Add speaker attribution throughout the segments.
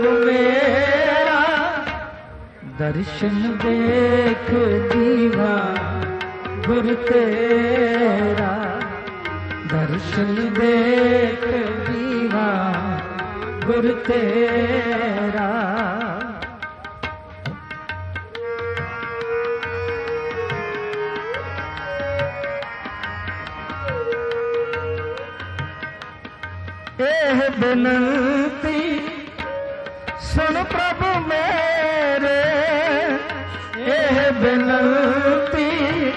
Speaker 1: ਮੇਰਾ ਦਰਸ਼ਨ ਦੇਖ ਦੀਵਾ ਗੁਰ ਤੇਰਾ। ਦਰਸ਼ਨ ਦੇਖ ਦੀਵਾ ਗੁਰ ਤੇਰਾ। ਇਹ ਬੇਨਤੀ ਸੁਣ ਪ੍ਰਭ ਮੇਰੇ, ਇਹ ਬਿਨਤੀ।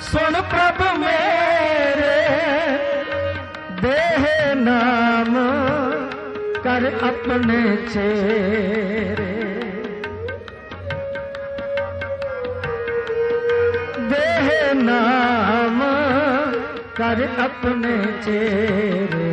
Speaker 1: ਸੁਣ ਪ੍ਰਭ ਮੇਰੇ, ਦੇਹ ਨਾਮ ਕਰ ਆਪਣੇ ਚੇਰੇ। ਦੇਹ ਨਾਮ ਕਰ ਆਪਣੇ ਚੇਰੇ।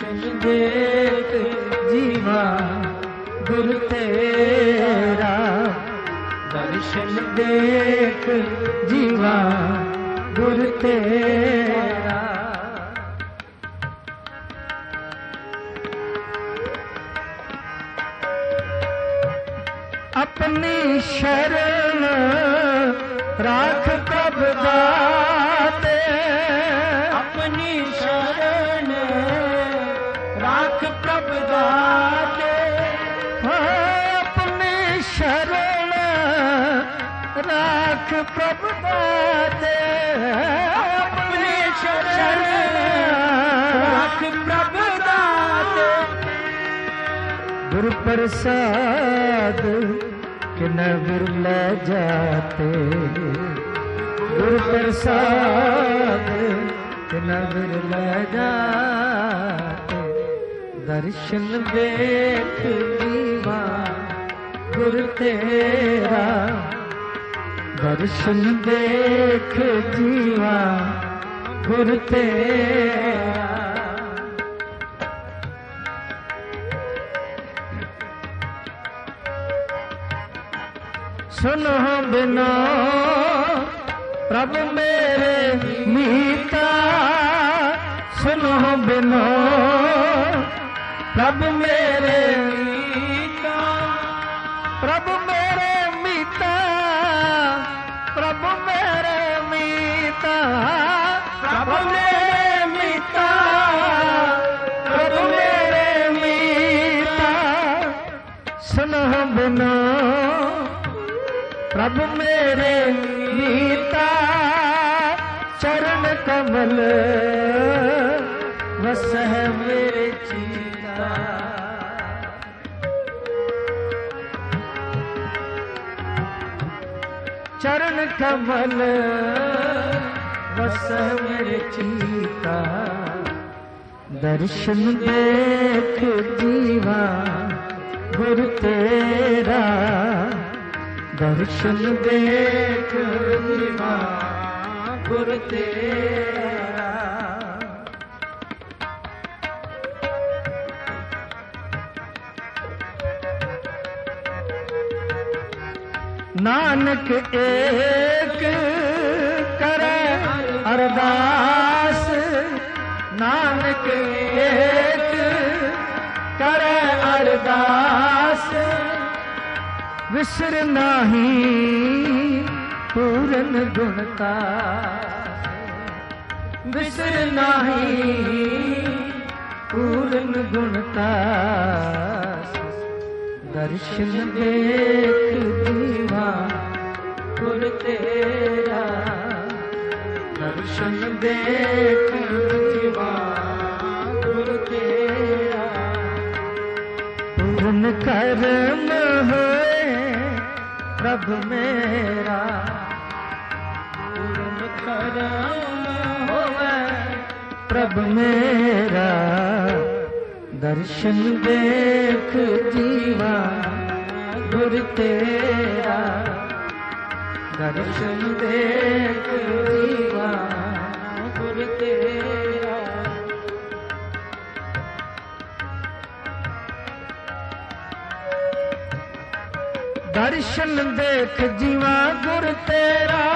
Speaker 1: ਦਰਸ਼ਨ ਦੇਖ ਜੀਵਾ, ਗੁਰ ਤੇਰਾ। ਦਰਸ਼ਨ ਦੇਖ ਜੀਵਾ, ਗੁਰ ਤੇਰਾ। ਆਪਣੀ ਸ਼ਰਨ ਰਾਖ ਪ੍ਰਭ ਦਾਤੇ। ਆਪਣੀ ਸ਼ਰਨ ਰਾਖ ਪ੍ਰਭ ਦਾ ਦਾਤੇ ਆਪਣੀ ਸ਼ਰਨ ਰਾਖ ਪ੍ਰਭ ਦਾਤੇ ਗੁਰ ਪ੍ਰਸਾਦ ਕਿਨ ਵਿਰਲੇ ਜਾਤੇ। ਗੁਰ ਪ੍ਰਸਾਦ ਕਿਨ ਵਿਰਲੇ ਜਾਤੇ। ਦਰਸ਼ਨ ਵੇਖ ਜੀਵਾ ਗੁਰ ਤੇਰਾ। ਦਰਸ਼ਨ ਦੇਖ ਜੀਵਾ ਗੁਰ ਤੇਰਾ। ਸੁਨੋ ਬਿਨਾ ਪ੍ਰਭ ਮੇਰੇ ਮੀਤਾ। ਸੁਨੋ ਬਿਨਾ ਪ੍ਰਭ ਮੇਰੇ ਪ੍ਰਭ ਮੇਰੇ ਮੀਤਾ, ਚਰਨ ਕਮਲ, ਵਸਹਿ ਮੇਰੇ ਚੀਤਾ। ਚਰਨ ਕਮਲ, ਵਸਹਿ ਮੇਰੇ ਚੀਤਾ। ਦਰਸ਼ਨ ਦੇਖ ਜੀਵਾ, ਗੁਰ ਤੇਰਾ ਦਰਸ਼ਨ ਦੇਖ ਜਿਨਾ ਗੁਰ ਤੇਰਾ। ਨਾਨਕ ਏਕ ਕਰੈ ਅਰਦਾਸ ਨਾਨਕ ਏਕ ਕਰੈ ਅਰਦਾਸ। ਵਿਸਰ ਨਾਹੀ, ਪੂਰਨ ਗੁਣਤਾ ਵਿਸਰ ਨਾਹੀ, ਪੂਰਨ ਗੁਣਤਾ ਦਰਸ਼ਨ ਦੇਖ ਦੀਵਾ, ਗੁਰ ਤੇਰਾ। ਦਰਸ਼ਨ ਦੇਖ ਜੀਵਾ ਗੁਰ ਤੇਰਾ। ਪੂਰਨ ਕਰਮ ਹੋਏ ਪ੍ਰਭ ਮੇਰਾ ਪੂਰਨ ਕਰਮ ਹੋਵੇ ਪ੍ਰਭ ਮੇਰਾ ਦਰਸ਼ਨ ਦੇਖ ਜੀਵਾ ਗੁਰ ਤੇਰਾ ਦਰਸ਼ਨ ਦੇਖ ਜੀਵਾ ਗੁਰ ਤੇਰਾ ਦਰਸ਼ਨ ਦੇਖ ਜੀਵਾ ਗੁਰ ਤੇਰਾ।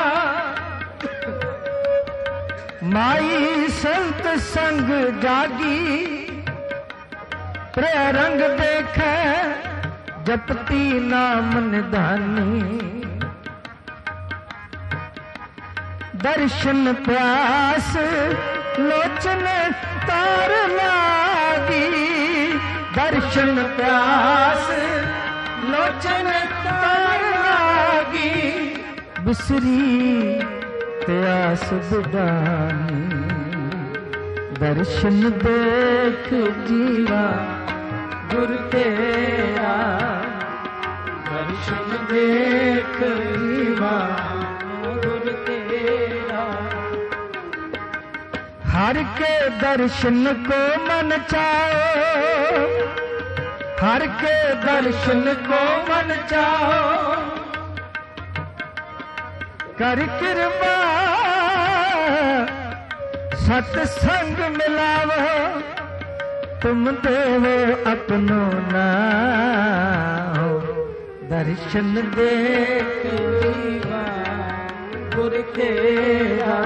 Speaker 1: ਮਾਈ ਸੰਤ ਸੰਗ ਜਾਗੀ ਪ੍ਰੇ ਰੰਗ ਦੇਖੈ, ਜਪਤੀ ਨਾਮ ਨਿਧਾਨੀ। ਦਰਸ਼ਨ ਪਿਆਸ ਲੋਚਨ ਤਾਰ ਲਾਗੀ। ਦਰਸ਼ਨ ਪਿਆਸ ਲੋਚਨ ਤਾਰ ਲਾਗੀ ਬਿਸਰੀ ਪਿਆਸ ਬਿਦਾਨੀ ਦਰਸ਼ਨ ਦੇਖ ਜੀਵਾ ਗੁਰ ਤੇਰਾ। ਦਰਸ਼ਨ ਦੇਖ ਜੀਵਾ ਗੁਰ ਤੇਰਾ। ਹਰ ਕੇ ਦਰਸ਼ਨ ਕੋ ਮਨ ਚਾਓ ਹਰ ਕੇ ਦਰਸ਼ਨ ਕੋ ਮਨ ਚਾਓ ਕਰ ਕਿਰਪਾ ਸਤ ਸੰਗ ਮਿਲਾਵੋ। ਤੁਮ ਦੇਵੋ ਆਪਣੋ ਨਾਮ। ਦਰਸ਼ਨ ਦੇਖ ਜੀਵਾ ਗੁਰ ਤੇਰਾ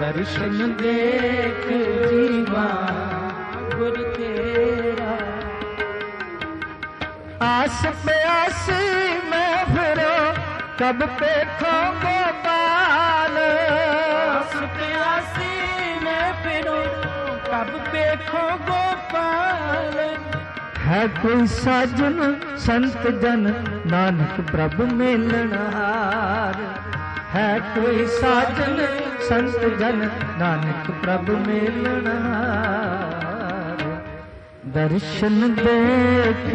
Speaker 1: ਦਰਸ਼ਨ ਆਸ ਪਿਆਸੀ ਮੈਂ ਫਿਰੋ ਕਬ ਪੇਖੋ ਗੋਪਾਲ
Speaker 2: ਆਸ ਪਿਆਸੀ ਮੈਂ ਫਿਰੋ ਕਬ ਪੇਖੋ ਗੋਪਾਲ
Speaker 1: ਹੈ ਕੋਈ ਸਾਜਨ ਸੰਤ ਜਨ ਨਾਨਕ ਪ੍ਰਭ ਮਿਲਣ ਹਾਰ। ਹੈ ਕੋਈ ਸਾਜਨ ਸੰਤ ਜਨ ਨਾਨਕ ਪ੍ਰਭ ਮਿਲਣ ਹਾਰ। ਦਰਸ਼ਨ ਦੇਖ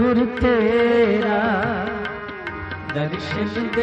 Speaker 1: ਗੁਰ ਤੇਰਾ। ਦਰਸ਼ਨ